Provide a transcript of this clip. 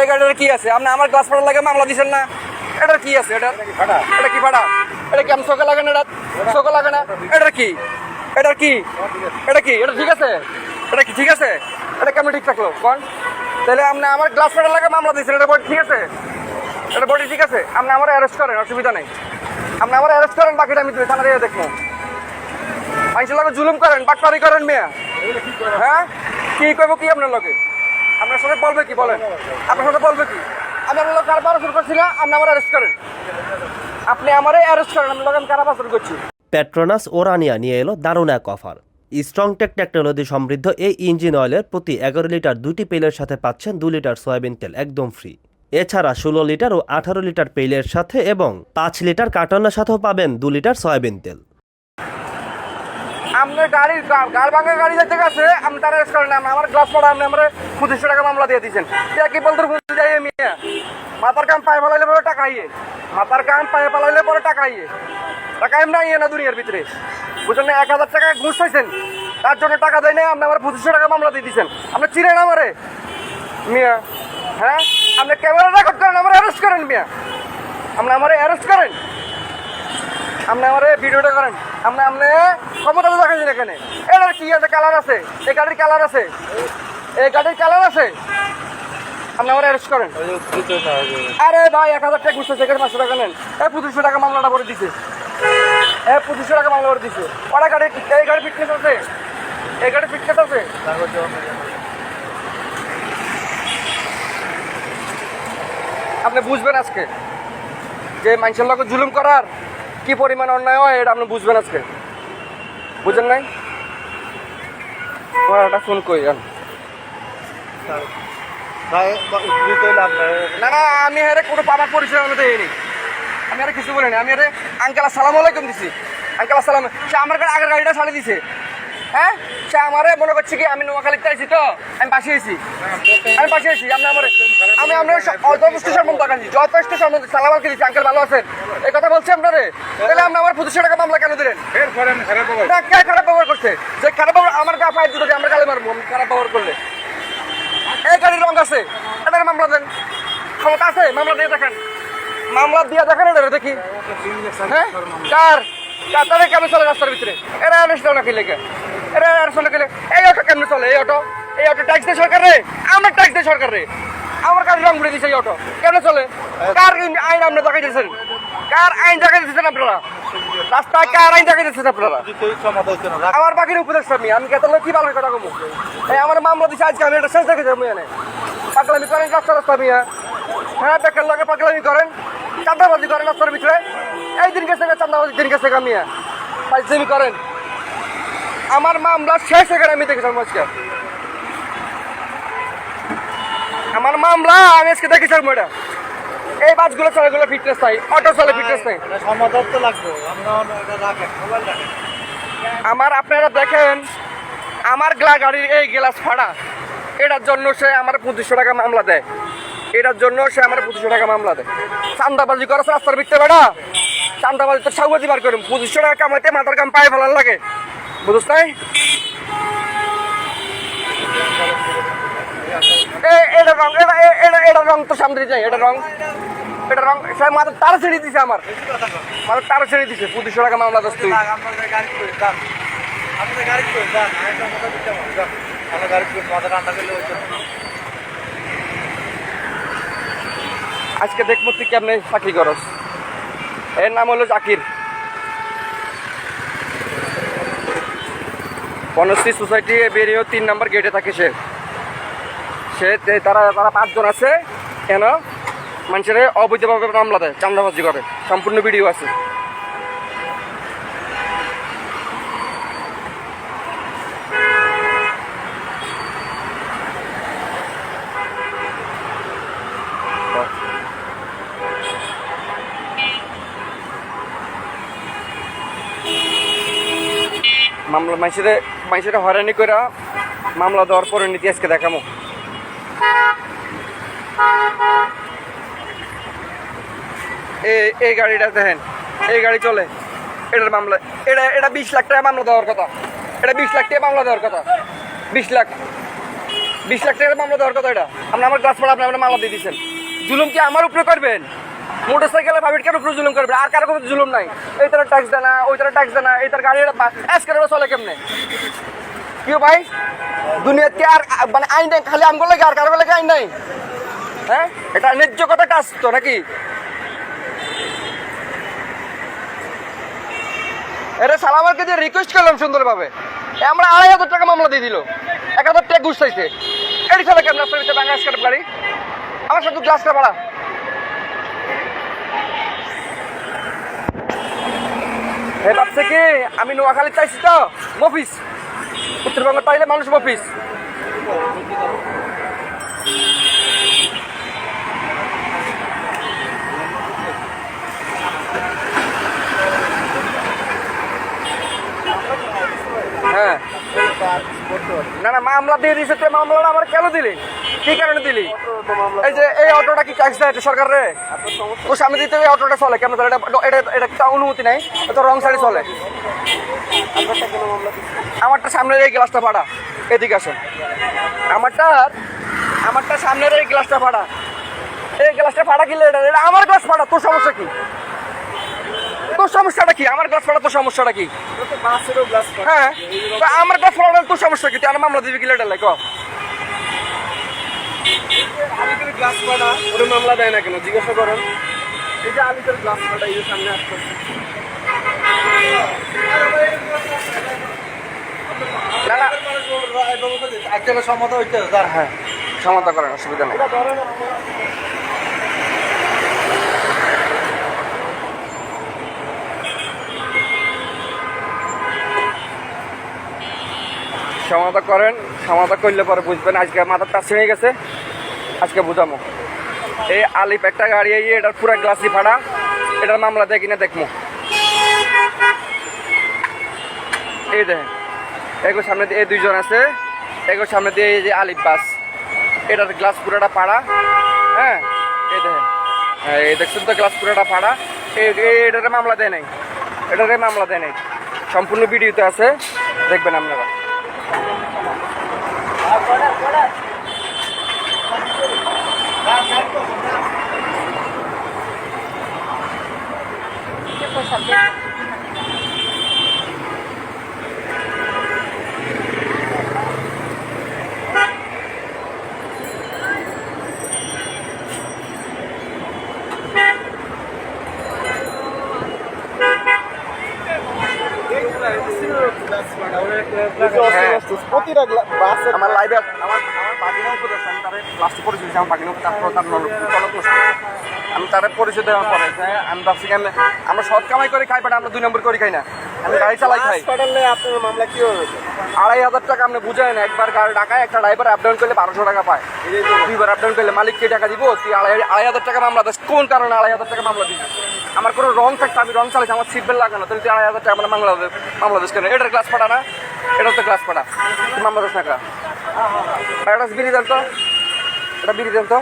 এই গাড়িটার কি আছে? আপনি আমার গ্লাস ফাটার লাগে মামলা দিচ্ছেন না? এটার কি আছে? এটা এটা কি ফাটা এটা কি আমি চোখে লাগে না এটা চোখে লাগে না? এটার কি? এটার কি? এটা কি? এটা ঠিক আছে? এটা কি ঠিক আছে? এটা কেমন ঠিক থাকল? কোন? তাহলে আপনি আমার গ্লাস ফাটার লাগে মামলা দিচ্ছেন এটা বডি ঠিক আছে? এটা বডি ঠিক আছে? আপনি আমার অ্যারেস্ট করেন অসুবিধা নেই। আপনি আমার অ্যারেস্ট করেন বাকিটা আমি থানা দিয়ে দেখব। মানুষের লগে জুলুম করেন বাটপারি করেন মেয়া। হ্যাঁ? কি করব কি আপনার লগে? আপনার সাথে বলবে কি বলেন? আপনার সাথে বলবে কি? আমি আপনার কারবার শুরু করছি না, আপনি আমার অ্যারেস্ট করেন। আপনি আমারে অ্যারেস্ট করেন, আমি কারাবার শুরু করছি? পেট্রোনাস ওরানিয়া নিয়ে এলো দারুণ এক অফার। স্ট্রংটেক টেকনোলজি সমৃদ্ধ এই ইঞ্জিন অয়েলের প্রতি এগারো লিটার দুটি পেলের সাথে পাচ্ছেন দু লিটার সয়াবিন তেল, একদম ফ্রি এছাড়া ষোলো লিটার ও আঠারো লিটার পেলের সাথে এবং পাঁচ লিটার কার্টনের সাথেও পাবেন দু লিটার সয়াবিন তেল। আপনার গাড়ির গাড় ভাঙা গাড়ি যেতে গেছে আপনি তার করেন না আমার গ্লাস পড়া আপনি আমার পঁচিশশো টাকা মামলা দিয়ে দিয়েছেন। কে কি বলতে বুঝতে যাই মিয়া? মাথার কাম পায়ে ফেলাইলে পরে টাকা ইয়ে। মাথার কাম পায়ে ফেলাইলে পরে টাকা ইয়ে। টাকা এমনি ইয়ে না দুনিয়ার ভিতরে। বুঝলেন না, এক হাজার টাকা ঘুষ পাইছেন তার জন্য টাকা দেয় নাই আপনি আমার পঁচিশশো টাকা মামলা দিয়ে দিয়েছেন। আপনি চিনেন আমারে? মিয়া হ্যাঁ? আপনি ক্যামেরা রেকর্ড করেন, আমার অ্যারেস্ট করেন মিয়া। আপনি আমার অ্যারেস্ট করেন। আপনি আমার ভিডিওটা করেন। আপনি আপনি ক্ষমতা তো দেখাচ্ছেন এখানে। এটার কি আছে? কালার আছে? এই গাড়ির কালার আছে? এই গাড়ির কালার আছে? আপনি আমার অ্যারেস্ট করেন। আরে ভাই, এক হাজার টাকা ঘুরছে সেখানে পাঁচশো টাকা নেন। এই পঁচিশশো টাকা মামলাটা করে দিছে। এই পঁচিশশো টাকা মামলা করে দিছে। ওরা গাড়ি, এই গাড়ি ফিটনেস আছে এই গাড়ি ফিটনেস আছে আপনি বুঝবেন আজকে যে মানুষের লোক জুলুম করার কি পরিমাণ অন্যায় হয় এটা আপনি বুঝবেন আজকে? বুঝেন নাই? তোমার একটা ফোন কই আন। না না আমি আরে কোনো পাবার পরিচয় আমি দেয়নি আমি আরে কিছু বলিনি আমি আরে আঙ্কেল আসসালামু আলাইকুম দিছি। আঙ্কেল আসসালাম সে আমার কাছে আগের গাড়িটা ছাড়ে দিছে। হ্যাঁ? সে আমারে মনে করছে কি আমি নোয়াখালীতে আইছি তো? আমি আইছি। আমি আইছি আপনি আমার আমি আপনার যথেষ্ট সম্বন্ধ দেখাচ্ছি যথেষ্ট সম্বন্ধ সালাম আলকে দিচ্ছি আঙ্কেল ভালো আছেন? এই কথা বলছি আপনারে? তাহলে আপনি আমার পঁচিশশো টাকা মামলা কেন দিলেন? না কে খারাপ ব্যবহার করছে? যে খারাপ ব্যবহার আমার গা পায়ে দুটো আমরা গালে মারবো খারাপ ব্যবহার করলে। এই গাড়ির রং আছে এটাকে মামলা দেন? ক্ষমতা আছে? মামলা দিয়ে দেখেন। মামলা দিয়ে দেখেন এটা দেখি। হ্যাঁ? কার? তাহলে কেমন চলে রাস্তার ভিতরে? এরা আনিস না কি লেগে? এরা আনিস না কিলে এই অটো কেমন চলে? এই অটো? এই অটো ট্যাক্স দেয় সরকার রে? আমরা ট্যাক্স দেয় সরকার রে। আমার কাছে রং দিছে এই অটো। কেন চলে? কার আইন আপনি দেখাই দিয়েছেন কার আইন দেখাই দিয়েছেন আপনারা? রাস্তায় কার আইন দেখাই দিয়েছেন আপনারা? আমার বাকির উপদেশ আমি আমি কেতন কি ভালো কথা কমু? এই আমার মামলা দিছে আজকে, আমি এটা শেষ দেখে যাব এনে পাগলামি করেন, রাস্তা রাস্তা মিয়া। হ্যাঁ বেকার লগে পাগলামি করেন চান্দাবাজি করেন রাস্তার ভিতরে। এই দিন গেছে গা চান্দাবাজি দিন গেছে মিয়া। করেন। আমার মামলা শেষ এখানে আমি দেখেছিলাম আজকে। আমার মামলা আমি আজকে দেখেছিলাম এটা। এই বাসগুলো চলে এগুলো ফিটনেস নাই অটো চলে ফিটনেস নাই সমাধান তো লাগবে। আমরা আপনারা দেখেন আমার গ্লা গাড়ির এই গ্লাস ফাড়া এটার জন্য সে আমার পঁচিশশো টাকা মামলা দেয়। এটার জন্য সে আমার পঁচিশশো টাকা মামলা দেয়। চান্দাবাজি করে রাস্তার ভিতরে বেড়া। চান্দাবাজি তো ছাউবাজি বার করুন পঁচিশশো টাকা কামাইতে মাথার কাম পায়ে ফেলার লাগে। বুঝছ নাই? এটা রং এটা এ- এটা এটা রং তো সামনে যাই এটা রং। এটা রং সে মাথার তারা ছেড়ে দিছে আমার। তারা ছেড়ে দিছে পঁচিশশো টাকা মামলা দোষ তুই। আজকে দেখব তুই কেমনে চাকরি করস। এর নাম হলো জাকির। বনশ্রী সোসাইটি বেরিয়েও তিন নম্বর গেটে থাকে সে। সে তারা তারা পাঁচজন আছে, কেন? মানুষের অবৈধভাবে মামলা দেয় চান্দাবাজি করে। সম্পূর্ণ ভিডিও আছে। মামলা মানুষের মানুষের হয়রানি করে মামলা দেওয়ার পরে নীতি আজকে দেখামো। এই গাড়িটা দেখেন, এই গাড়ি চলে। এটার মামলা এটা এটা বিশ লাখ টাকা মামলা দেওয়ার কথা। এটা বিশ লাখ টাকা মামলা দেওয়ার কথা। বিশ লাখ। বিশ লাখ টাকার মামলা দেওয়ার কথা এটা। আপনি আমার গ্লাস পড়া আপনি আমার মামলা দিয়ে দিচ্ছেন জুলুম কি আমার উপরে করবেন? মোটর সাইকেলে প্রাইভেট কার উপরে জুলুম করবেন? আর কারও উপরে জুলুম নাই। এই তারা ট্যাক্স দেয় না, ওই তারা ট্যাক্স দেয় না, এই তার গাড়ি এসকার চলে কেমনে? কি ভাই? দুনিয়াতে আর মানে আইন নেই, খালি আমগুলো লাগে আর কারও লাগে আইন নাই। হ্যাঁ? এটা ন্যায্য কথা কাজ তো নাকি? এটা সালামারকে দিয়ে রিকোয়েস্ট করলাম সুন্দরভাবে। আমরা আড়াই হাজার টাকা মামলা দিয়ে দিল। এক হাজার টাকা ঘুষ চাইছে। এটি চলে কেমন রাস্তার ভিতরে বাংলাদেশ কাটাপ গাড়ি আমার সাথে গ্লাসটা ভাড়া হে ভাবছে কি, আমি নোয়াখালী চাইছি তো। মফিস। উত্তরবঙ্গ পাইলে মানুষ মফিস হ্যাঁ না না মামলা দিয়ে দিয়েছে তুই মামলাটা আমার কেন দিলি? কি কারণে দিলি? এই যে, এই অটোটা কি দেয় এটা সরকার রে? তোর সামনে দিতে এই অটোটা চলে কেন চলে এটা এটা এটা অনুমতি নাই? তো রং সাইডে চলে। আমারটা সামনের এই গ্লাসটা ফাড়া এদিকে আসুন। আমারটা আমারটা সামনের এই গ্লাসটা ফাড়া এই গ্লাসটা ফাড়া কিলে এটা আমার গ্লাস ফাড়া তোর সমস্যা কি? তোর সমস্যাটা কি? আমার গ্লাস তোর সমস্যাটা কি? হ্যাঁ। আমার গ্লাস তোর সমস্যা কি? তুই আমার মামলা দিবি কি লেটার লেখ? গ্লাস ওরে মামলা দেয় না কেন? জিজ্ঞাসা করেন এই যে আলিপুর গ্লাস এই সামনে আসছে। হইতে হ্যাঁ করেন অসুবিধা নেই। সমাধা করেন, সমাধা করলে পরে বুঝবেন আজকে মাথার টাচ হয়ে গেছে। আজকে বুঝামো। এই আলিপ একটা গাড়ি, এই এটার পুরা গ্লাসি ফাড়া, এটার মামলা দেয় কিনা দেখব এই দেখেন এগুলোর সামনে দিয়ে এই দুইজন আছে এগুলোর সামনে দিয়ে এই যে আলিপ বাস, এটার গ্লাস পুরোটা পাড়া হ্যাঁ? এই দেখেন হ্যাঁ এই দেখছেন তো গ্লাস পুরোটা পাড়া এটারে মামলা দেয় নাই, এটারে মামলা দেয় নাই। সম্পূর্ণ ভিডিওতে আছে, দেখবেন আপনারা। Gracias. হ্যাঁ। প্রতিটা বাস আমার লাইভে আমার আমার বাগিনাও করে আমি তারে লাস্টে পরিচয় আমার বাগিনাও তারপর তার আমি তারে পরিচয় দেওয়ার পরে আমি ভাবছি কি আমি আমরা সৎ কামাই করে খাই বাট আমরা দুই নম্বর করে খাই না। আমি গাড়ি চালাই খাই। আপনার মামলা কি হবে আড়াই হাজার টাকা আপনি বুঝেন একবার গাড়ি টাকায় একটা ড্রাইভার আপ ডাউন করলে বারোশো টাকা পায়। দুইবার আপ ডাউন করলে মালিককে টাকা দিব? তুই আড়াই আড়াই হাজার টাকা মামলা দিস। কোন কারণে আড়াই হাজার টাকা মামলা দিস আমার কোনো রং থাকতে আমি রং চালাইছি আমার সিট বেল্ট লাগানো তাহলে তুই আড়াই হাজার টাকা মানে মামলা মামলা দিস কেন? এটার ক্লাস পাঠা না। এটা তো ক্লাস পাড়া মাম্মা দশ টাকা এটা বিড়ি দেন তো এটা বিড়ি দেন তো